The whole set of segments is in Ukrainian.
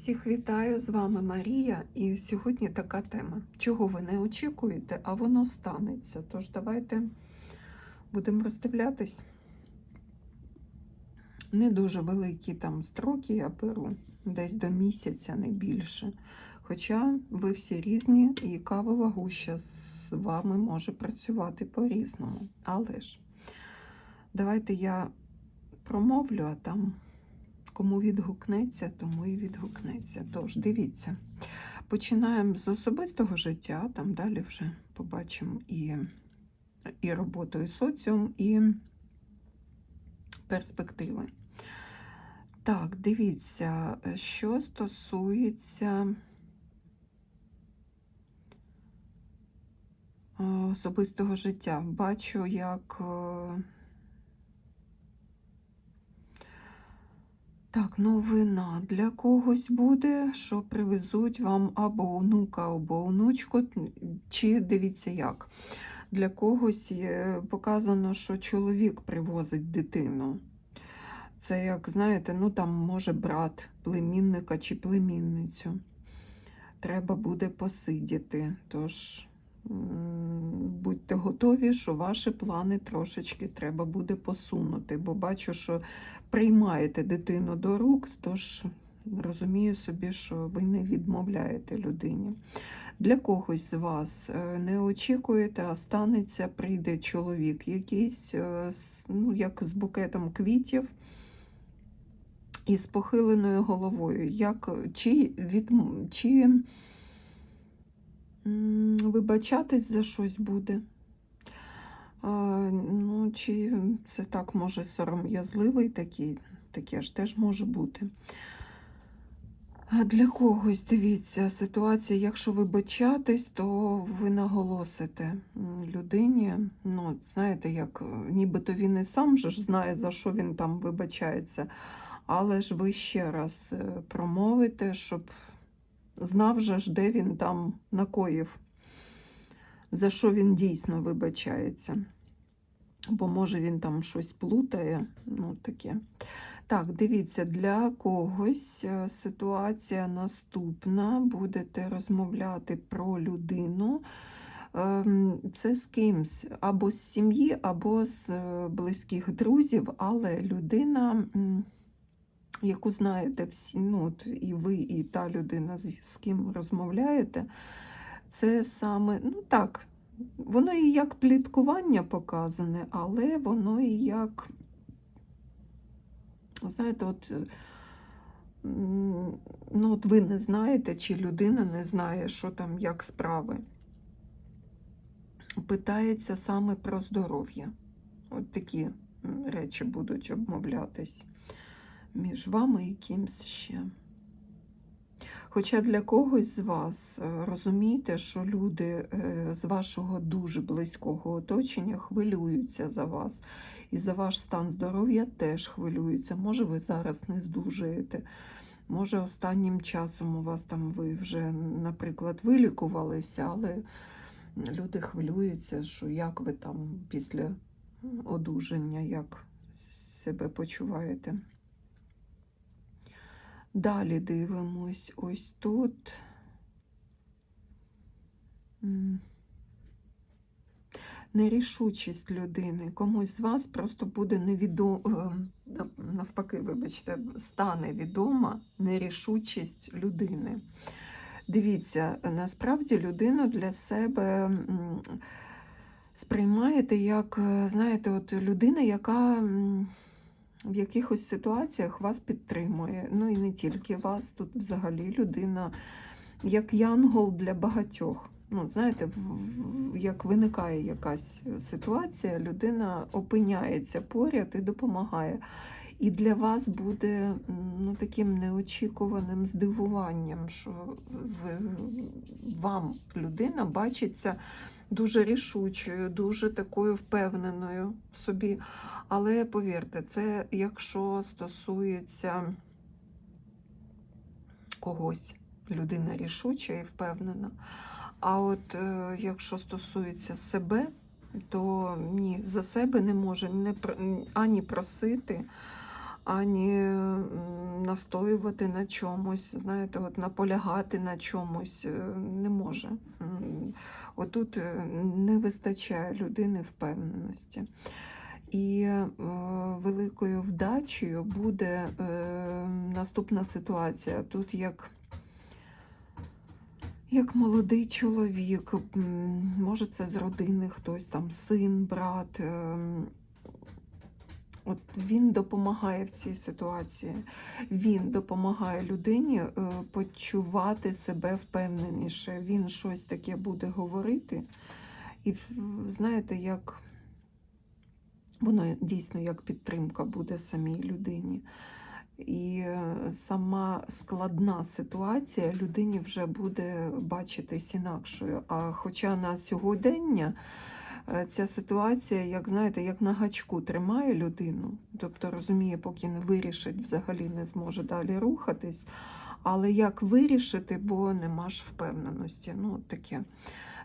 Всіх вітаю, з вами Марія, і сьогодні така тема. Чого ви не очікуєте, а воно станеться. Тож давайте будемо роздивлятись. Не дуже великі там строки я беру, десь до місяця, не більше. Хоча ви всі різні, і кавова гуща з вами може працювати по-різному. Але ж давайте я промовлю, а там Кому відгукнеться, тому і відгукнеться. Тож, дивіться, починаємо з особистого життя, там далі вже побачимо і, і роботу, і соціум, і перспективи. Так, дивіться, що стосується е, особистого життя. Бачу, як. Так, новина для когось буде, що привезуть вам або онука, або онучку, чи дивіться як. Для когось показано, що чоловік привозить дитину. Це, як знаєте, ну там може брат племінника чи племінницю. Треба буде посидіти. Тож будьте готові, що ваші плани трошечки треба буде посунути, бо бачу, що приймаєте дитину до рук, тож розумію собі, що ви не відмовляєте людині. Для когось з вас е, не очікуєте, а станеться, прийде чоловік якийсь, е, ну, як з букетом квітів. І з похиленою головою, як чи, від, чи вибачатись за щось буде. Ну, чи це так може сором'язливий такий, таке ж теж може бути. А для когось, дивіться, ситуація, якщо вибачатись, то ви наголосите людині. Ну, знаєте, як е, нібито він і сам же ж знає, за що він там вибачається, але ж ви ще раз е, промовите, щоб знав же ж, де він там накоїв, за що він дійсно вибачається. Бо може він там щось плутає, ну таке. Так, дивіться, для когось е, ситуація наступна. Будете розмовляти про людину. Ем, Це з кимсь або з сім'ї, або з е, близьких друзів, але людина, яку знаєте всі, ну, от і ви, і та людина, з ким розмовляєте, це саме, ну так, воно і як пліткування показане, але воно і як, знаєте, от, е, ну, от ви не знаєте, чи людина не знає, що там, як справи. Питається саме про здоров'я. От такі речі будуть обмовлятись між вами і кимсь ще. Хоча для когось з вас е, розумійте, що люди е, з вашого дуже близького оточення хвилюються за вас, і за ваш стан здоров'я теж хвилюються. Може, ви зараз не здужуєте. Може, останнім часом у вас там ви вже, наприклад, вилікувалися, але люди хвилюються, що як ви там після одужання, як себе почуваєте. Далі дивимось ось тут. Нерішучість людини. Комусь з вас просто буде невідомо, навпаки, вибачте, стане відома нерішучість людини. Дивіться, насправді людину для себе сприймаєте як, знаєте, от людина, яка в якихось ситуаціях вас підтримує. Ну і не тільки вас, тут взагалі людина як янгол для багатьох. Ну, знаєте, в- як виникає якась ситуація, людина опиняється поряд і допомагає. І для вас буде ну, таким неочікуваним здивуванням, що ви, вам людина бачиться дуже рішучою, дуже такою впевненою в собі. Але повірте, це якщо стосується когось, людина рішуча і впевнена. А от е, якщо стосується себе, то ні, за себе не може не, ані просити, ані настоювати на чомусь, знаєте, от наполягати на чомусь е, не може. Отут е, не вистачає людини впевненості. І е, великою вдачею буде е, наступна ситуація. Тут як, як молодий чоловік, може це з родини хтось там, син, брат. е, От він допомагає в цій ситуації. Він допомагає людині е, почувати себе впевненіше. Він щось таке буде говорити. І знаєте, як воно дійсно як підтримка буде самій людині. І е, сама складна ситуація людині вже буде бачитись інакшою. А хоча на сьогодення ця ситуація, як знаєте, як на гачку тримає людину, тобто розуміє, поки не вирішить, взагалі не зможе далі рухатись. Але як вирішити, бо нема ж впевненості. Ну, таке.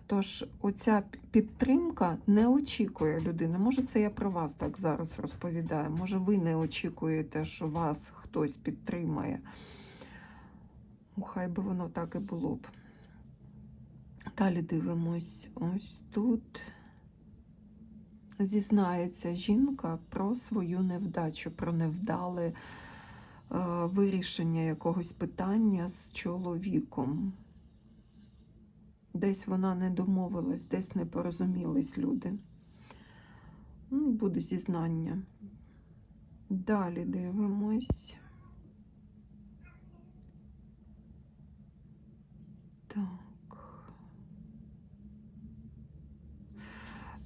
Тож, оця підтримка не очікує людини. Може, це я про вас так зараз розповідаю. Може, ви не очікуєте, що вас хтось підтримає. Ну, Хай би воно так і було б. Далі дивимось. Ось тут зізнається жінка про свою невдачу, про невдале е, вирішення якогось питання з чоловіком. Десь вона не домовилась, десь не порозумілись люди. Ну, Буде зізнання. Далі дивимось. Так.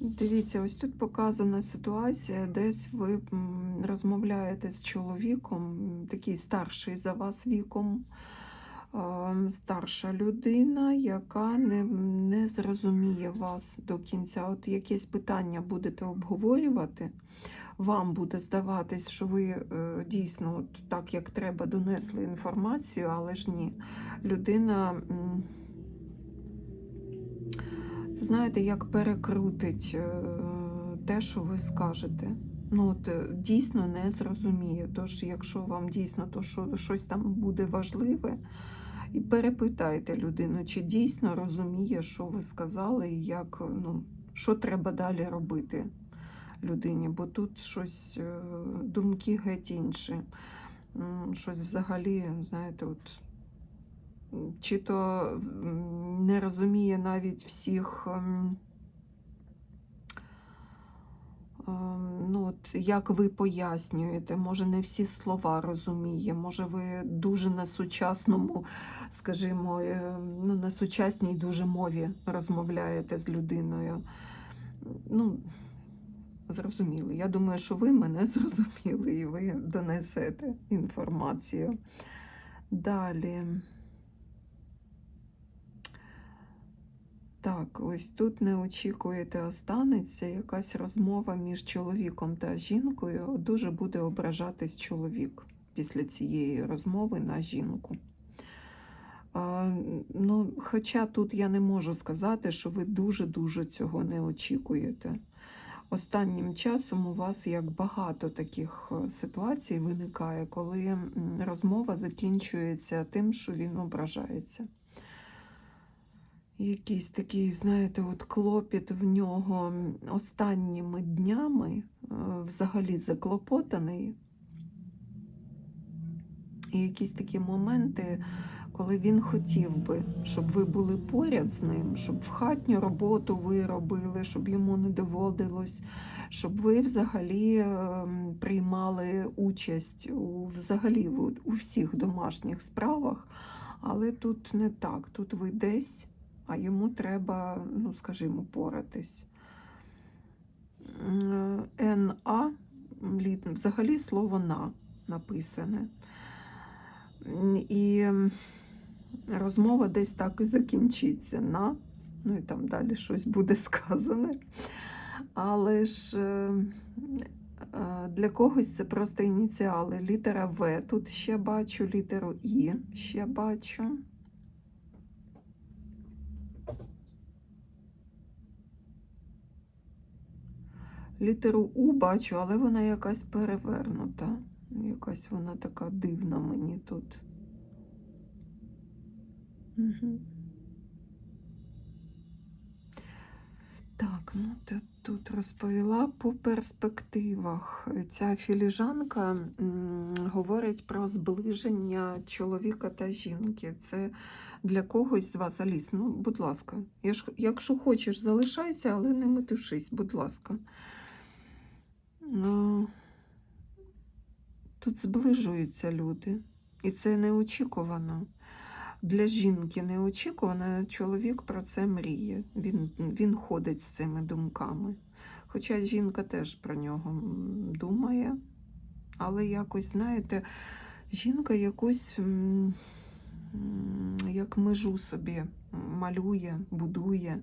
Дивіться, ось тут показана ситуація, десь ви розмовляєте з чоловіком, такий старший за вас віком, старша людина, яка не, не зрозуміє вас до кінця. От якесь питання будете обговорювати, вам буде здаватись, що ви е, дійсно от так, як треба, донесли інформацію, але ж ні. Людина. Знаєте, як перекрутить е, те, що ви скажете. Ну, от е, дійсно не зрозуміє. Тож, якщо вам дійсно то, що щось там буде важливе, і перепитайте людину, чи дійсно розуміє, що ви сказали, і як, ну, що треба далі робити людині, бо тут щось, е, думки геть інші. Щось взагалі, знаєте, от чи то не розуміє навіть всіх, ем, ем, ну, от, як ви пояснюєте, може не всі слова розуміє, може ви дуже на сучасному, скажімо, е, ну, на сучасній дуже мові розмовляєте з людиною. Ну, зрозуміли. Я думаю, що ви мене зрозуміли і ви донесете інформацію. Далі. Так, ось тут не очікуєте, а станеться якась розмова між чоловіком та жінкою. Дуже буде ображатись чоловік після цієї розмови на жінку. А, ну, хоча тут я не можу сказати, що ви дуже-дуже цього не очікуєте. Останнім часом у вас як багато таких е, ситуацій виникає, коли розмова закінчується тим, що він ображається. Якийсь такий, знаєте, от клопіт в нього останніми днями е, взагалі заклопотаний. І якісь такі моменти, коли він хотів би, щоб ви були поряд з ним, щоб в хатню роботу ви робили, щоб йому не доводилось, щоб ви взагалі ем, приймали участь у, взагалі у, у всіх домашніх справах. Але тут не так. Тут ви десь, а йому треба, ну, скажімо, поратись. НА, взагалі слово на написане. І розмова десь так і закінчиться на, ну і там далі щось буде сказане. Але ж е, е, для когось це просто ініціали. Літера В тут ще бачу, літеру І ще бачу. Літеру У бачу, але вона якась перевернута. Якась вона така дивна мені тут. Угу. Так, ну ти тут розповіла по перспективах. Ця філіжанка говорить про зближення чоловіка та жінки. Це для когось з вас, Аліс, ну, будь ласка, якщо хочеш, залишайся, але не метушись, будь ласка. Тут зближуються люди, і це неочікувано. Для жінки неочікувано, чоловік про це мріє. Він, він ходить з цими думками. Хоча жінка теж про нього думає, але якось, знаєте, жінка м, як межу собі малює, будує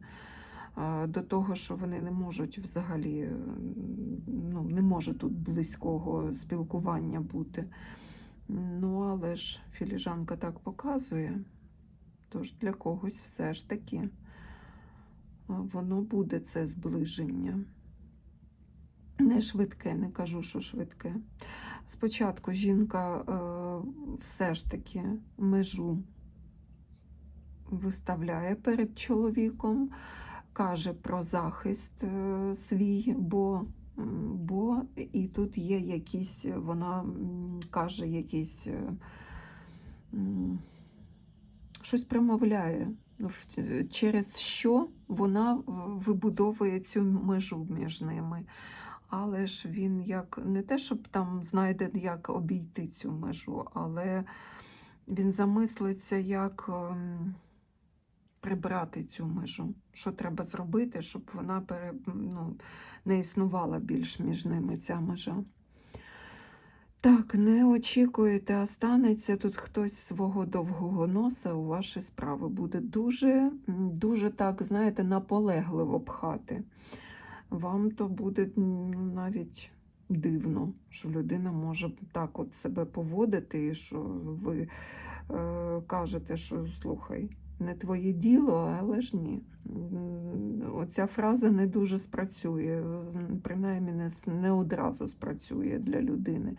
до того, що вони не можуть взагалі, ну, не може тут близького спілкування бути. Ну, але ж філіжанка так показує. Тож для когось все ж таки воно буде це зближення. Не швидке, не кажу, що швидке. Спочатку жінка е, все ж таки межу виставляє перед чоловіком, каже про захист е, свій, бо, бо і тут є якісь, вона каже якісь. е, щось промовляє, через що вона е, вибудовує цю межу між ними. Але ж він як не те, щоб там знайде, як обійти цю межу, але він замислиться, як ем, прибрати цю межу, що треба зробити, щоб вона ну, не існувала більш між ними ця межа. Так, не очікуєте, а станеться тут хтось свого довгого носа у ваші справи. Буде дуже, дуже так, знаєте, наполегливо пхати. Вам то буде навіть дивно, що людина може так от себе поводити, і що ви е, кажете, що слухай, не твоє діло, але ж ні. Оця фраза не дуже спрацює, принаймні не, одразу спрацює для людини.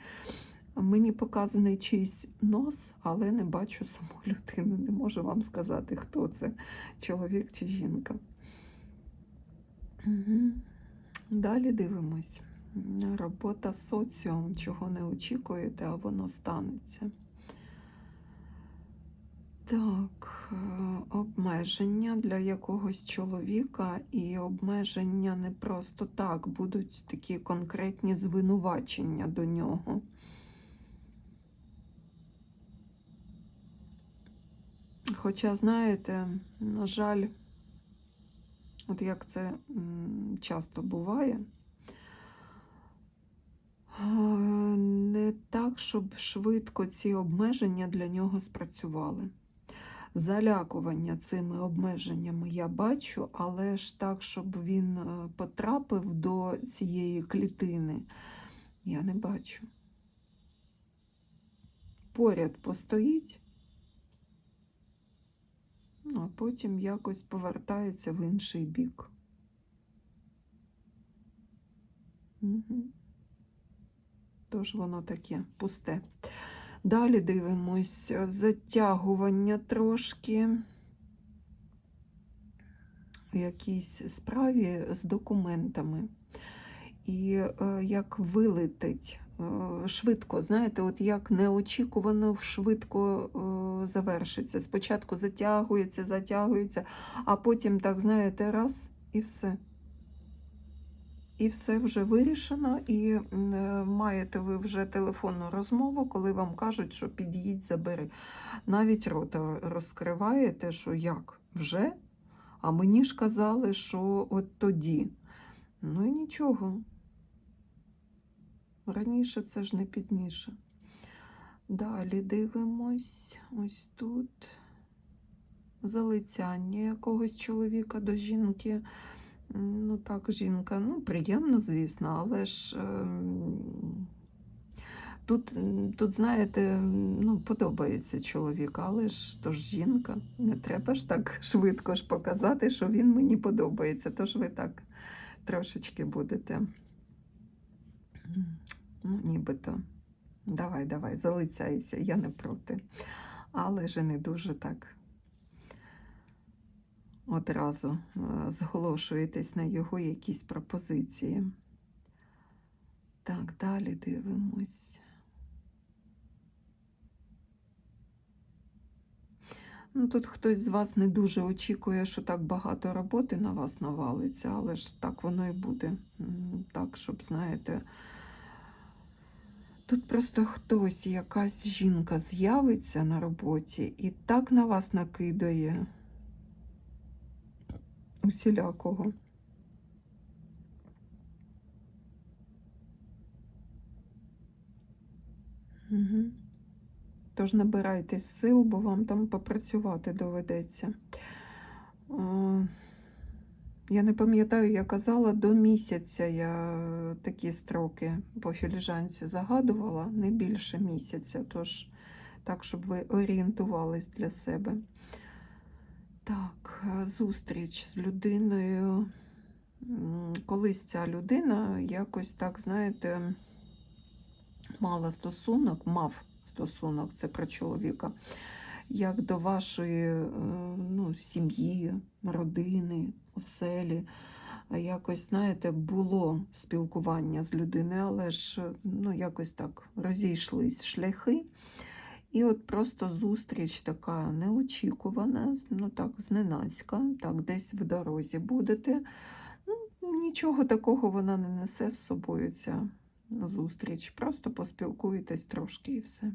Мені показаний чийсь нос, але не бачу саму людину. Не можу вам сказати, хто це, чоловік чи жінка. Далі дивимось. Робота з соціум, чого не очікуєте, а воно станеться. Так, е, обмеження для якогось чоловіка, і обмеження не просто так, будуть такі конкретні звинувачення до нього. Хоча, знаєте, на жаль, от як це часто буває, е, не так, щоб швидко ці обмеження для нього спрацювали. Залякування цими обмеженнями я бачу, але ж так, щоб він е, потрапив до цієї клітини, я не бачу. Поряд постоїть, ну, а потім якось повертається в інший бік. Угу. Тож воно таке пусте. Далі дивимось затягування трошки в якійсь справі з документами. І е, як вилетить е, швидко, знаєте, от як неочікувано швидко е, завершиться. Спочатку затягується, затягується, а потім, так, знаєте, раз і все. І все вже вирішено, і е, маєте ви вже телефонну розмову, коли вам кажуть, що під'їдь, забери. Навіть рота розкриваєте, що як вже? А мені ж казали, що от тоді. Ну і нічого. Раніше це ж не пізніше. Далі дивимось ось тут залицяння якогось чоловіка до жінки. Ну так, жінка, ну, приємно, звісно, але ж ем, тут, тут, знаєте, ну, подобається чоловік, але ж то ж жінка. Не треба ж так швидко ж показати, що він мені подобається. Тож ви так трошечки будете, ну, нібито Давай, давай, залицяйся, я не проти. Але ж не дуже так одразу е, зголошуєтесь на його якісь пропозиції. Так, далі дивимось. Ну, тут хтось з вас не дуже очікує, що так багато роботи на вас навалиться, але ж так воно і буде. Так, щоб, знаєте, тут просто хтось, якась жінка з'явиться на роботі і так на вас накидає усілякого. Угу. Тож набирайтесь сил, бо вам там попрацювати доведеться. Я не пам'ятаю, я казала, до місяця я такі строки по філіжанці загадувала, не більше місяця, тож так, щоб ви орієнтувались для себе. Так, е, зустріч з людиною. Колись ця людина якось так, знаєте, мала стосунок, мав стосунок, це про чоловіка, як до вашої е, ну, сім'ї, родини, оселі. Якось, знаєте, було спілкування з людиною, але ж ну, якось так розійшлись шляхи. І от просто зустріч така неочікувана, ну так, зненацька, так, десь в дорозі будете. Ну, нічого такого вона не несе з собою, ця зустріч. Просто поспілкуєтесь трошки і все.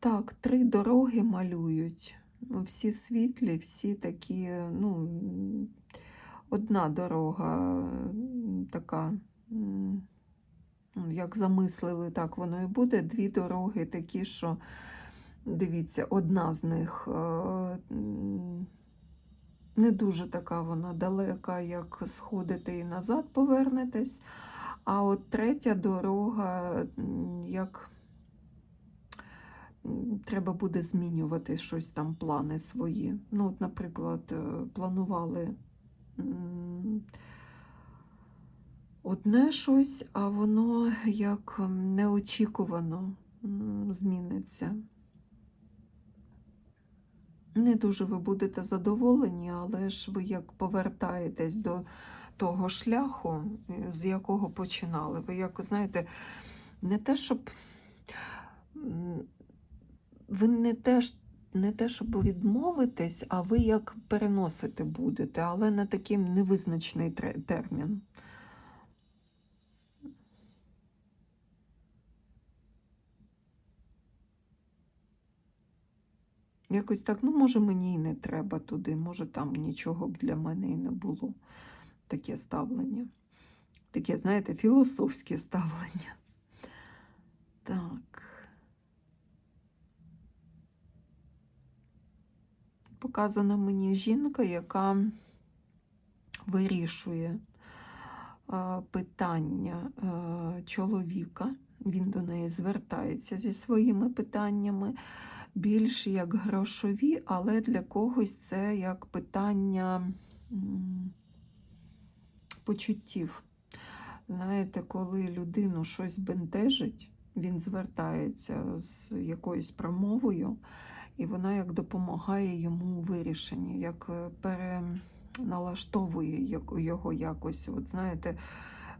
Так, три дороги малюють. Всі світлі, всі такі, ну, одна дорога така. Як замислили, так воно і буде. Дві дороги такі, що дивіться, одна з них е, не дуже така вона далека, як сходите і назад повернетесь. А от третя дорога, як треба буде змінювати щось там, плани свої. Ну, от, наприклад, е, планували. Одне щось, а воно як неочікувано зміниться. Не дуже ви будете задоволені, але ж ви як повертаєтесь до того шляху, е, з якого починали. Ви як, знаєте, не те, щоб ви не те, не те, щоб відмовитесь, а ви як переносити будете, але на такий невизначений термін. Якось так, ну, може, мені і не треба туди, може, там нічого б для мене і не було. Таке ставлення. Таке, знаєте, філософське ставлення. Так. Показана мені жінка, яка вирішує питання чоловіка. Він до неї звертається зі своїми питаннями більш як грошові, але для когось це як питання почуттів. Знаєте, коли людину щось бентежить, він звертається з якоюсь промовою, і вона як допомагає йому у вирішенні, як е, переналаштовує його якось, от знаєте,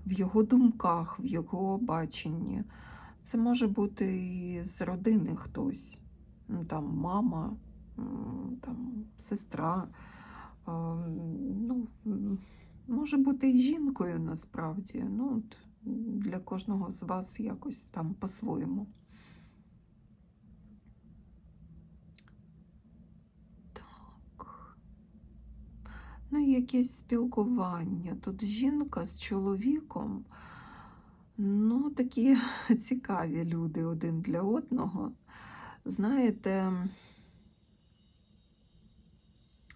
в його думках, в його баченні. Це може бути і з родини хтось там мама, там сестра, ну, може бути і жінкою насправді. Ну, для кожного з вас якось там по-своєму. Ну, якесь спілкування. Тут жінка з чоловіком. Ну, такі цікаві люди один для одного. Знаєте,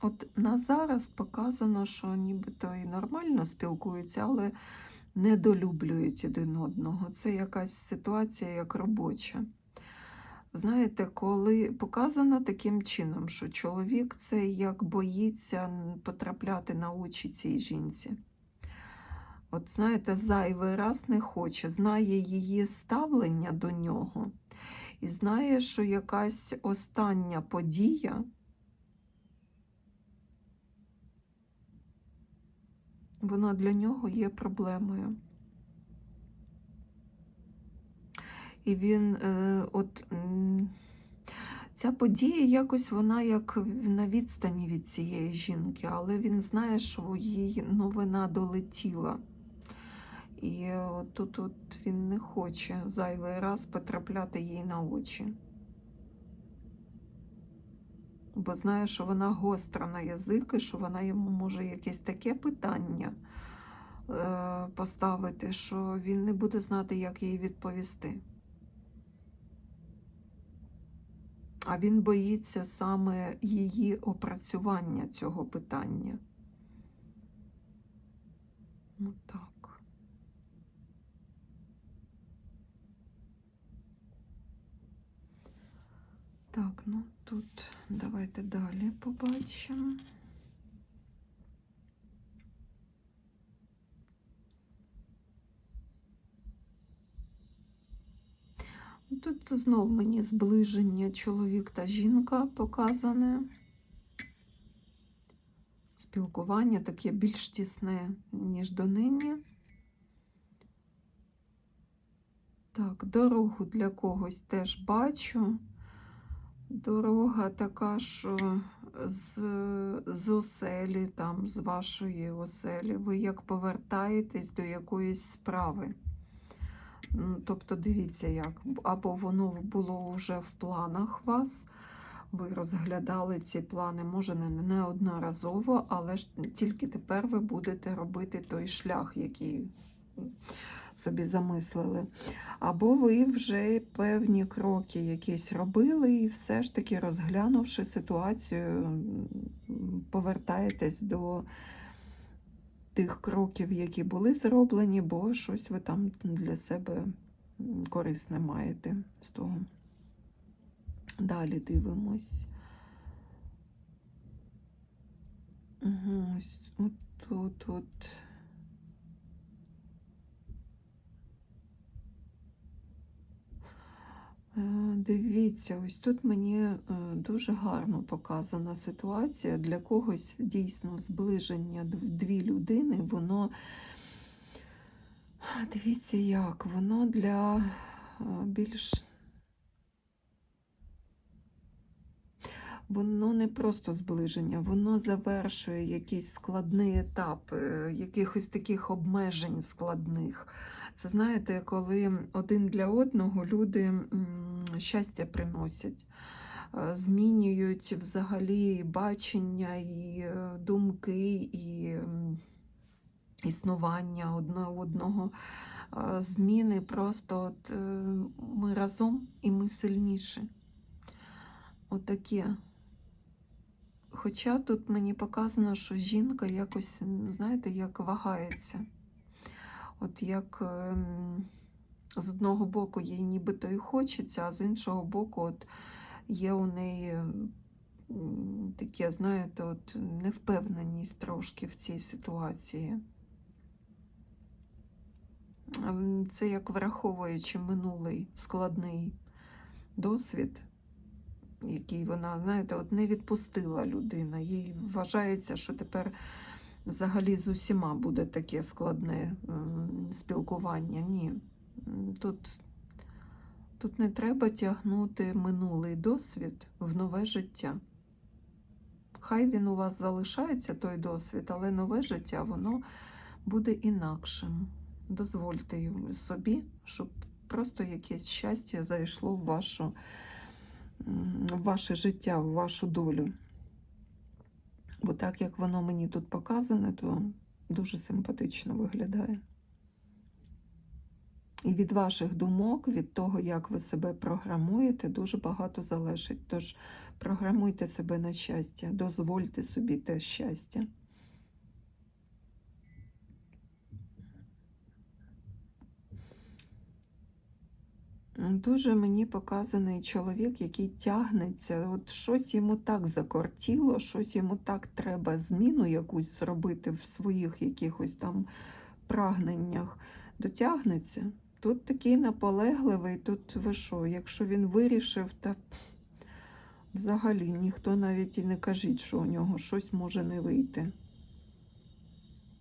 от на зараз показано, що нібито і нормально спілкуються, але недолюблюють один одного. Це якась ситуація як робоча. Знаєте, коли показано таким чином, що чоловік це як боїться потрапляти на очі цій жінці. От знаєте, зайвий раз не хоче, знає її ставлення до нього і знає, що якась остання подія вона для нього є проблемою. І він, е, от ця подія якось вона як на відстані від цієї жінки, але він знає, що їй новина долетіла. І от тут от він не хоче зайвий раз потрапляти їй на очі. Бо знає, що вона гостра на язик, і що вона йому може якесь таке питання е, поставити, що він не буде знати, як їй відповісти. А він боїться саме її опрацювання цього питання. Ну так. Так, ну тут давайте далі побачимо. Тут знов мені зближення чоловік та жінка показане. Спілкування таке більш тісне, ніж донині. Так, дорогу для когось теж бачу. Дорога така, що з, з оселі, там, з вашої оселі, ви як повертаєтесь до якоїсь справи. Ну, Тобто, дивіться, як або воно було вже в планах вас, ви розглядали ці плани, може, не неодноразово, але ж тільки тепер ви будете робити той шлях, який собі замислили. Або ви вже певні кроки якісь робили, і все ж таки, розглянувши ситуацію, повертаєтесь до тих кроків, які були зроблені, бо щось ви там для себе корисне маєте з того. Далі дивимось. Угу, ось от тут от. Дивіться, ось тут мені е, дуже гарно показана ситуація. Для когось дійсно зближення дв- дві людини, воно, дивіться, як, воно для е, більш. Воно не просто зближення, воно завершує якийсь складний етап, е, якихось таких обмежень складних. Це знаєте, коли один для одного люди щастя приносять, е, змінюють взагалі бачення і е, думки, і існування одне одного. Е, Зміни просто от, ми разом і ми сильніші. Отаке. Хоча тут мені показано, що жінка якось, знаєте, як вагається. От як ем, з одного боку їй нібито і хочеться, а з іншого боку, от є у неї таке, знаєте, от невпевненість трошки в цій ситуації. Ем, Це як враховуючи минулий складний досвід, який вона, знаєте, от не відпустила людина. Їй вважається, що тепер взагалі з усіма буде таке складне спілкування. Ні. Тут, тут не треба тягнути минулий досвід в нове життя. Хай він у вас залишається, той досвід, але нове життя воно буде інакшим. Дозвольте собі, щоб просто якесь щастя зайшло в, вашу, в ваше життя, в вашу долю. Бо так як воно мені тут показане, то дуже симпатично виглядає. І від ваших думок, від того, як ви себе програмуєте, дуже багато залежить. Тож програмуйте себе на щастя, дозвольте собі те щастя. Дуже мені показаний чоловік, який тягнеться. От щось йому так закортіло, щось йому так треба зміну якусь зробити в своїх якихось там прагненнях дотягнеться. Тут такий наполегливий, тут ви що, якщо він вирішив, та взагалі ніхто навіть і не кажіть, що у нього щось може не вийти.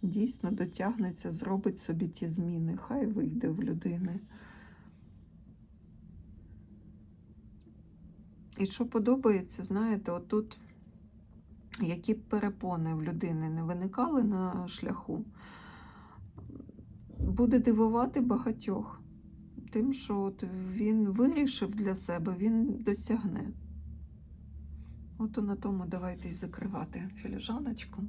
Дійсно дотягнеться, зробить собі ті зміни, хай вийде в людини. І що подобається, знаєте, отут, які б перепони в людини не виникали на шляху, буде дивувати багатьох. Тим, що от він вирішив для себе, він досягне. От на тому давайте і закривати філіжаночку.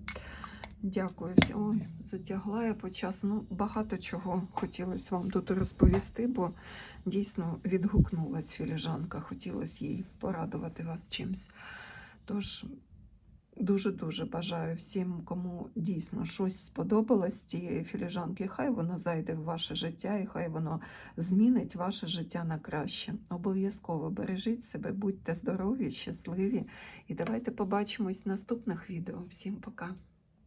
Дякую. Ой, затягла я по часу. Ну, багато чого хотілося вам тут розповісти, бо дійсно відгукнулась філіжанка, хотілося їй порадувати вас чимось. Тож дуже-дуже бажаю всім, кому дійсно щось сподобалось цієї філіжанки. Хай воно зайде в ваше життя і хай воно змінить ваше життя на краще. Обов'язково бережіть себе, будьте здорові, щасливі. І давайте побачимось в наступних відео. Всім пока!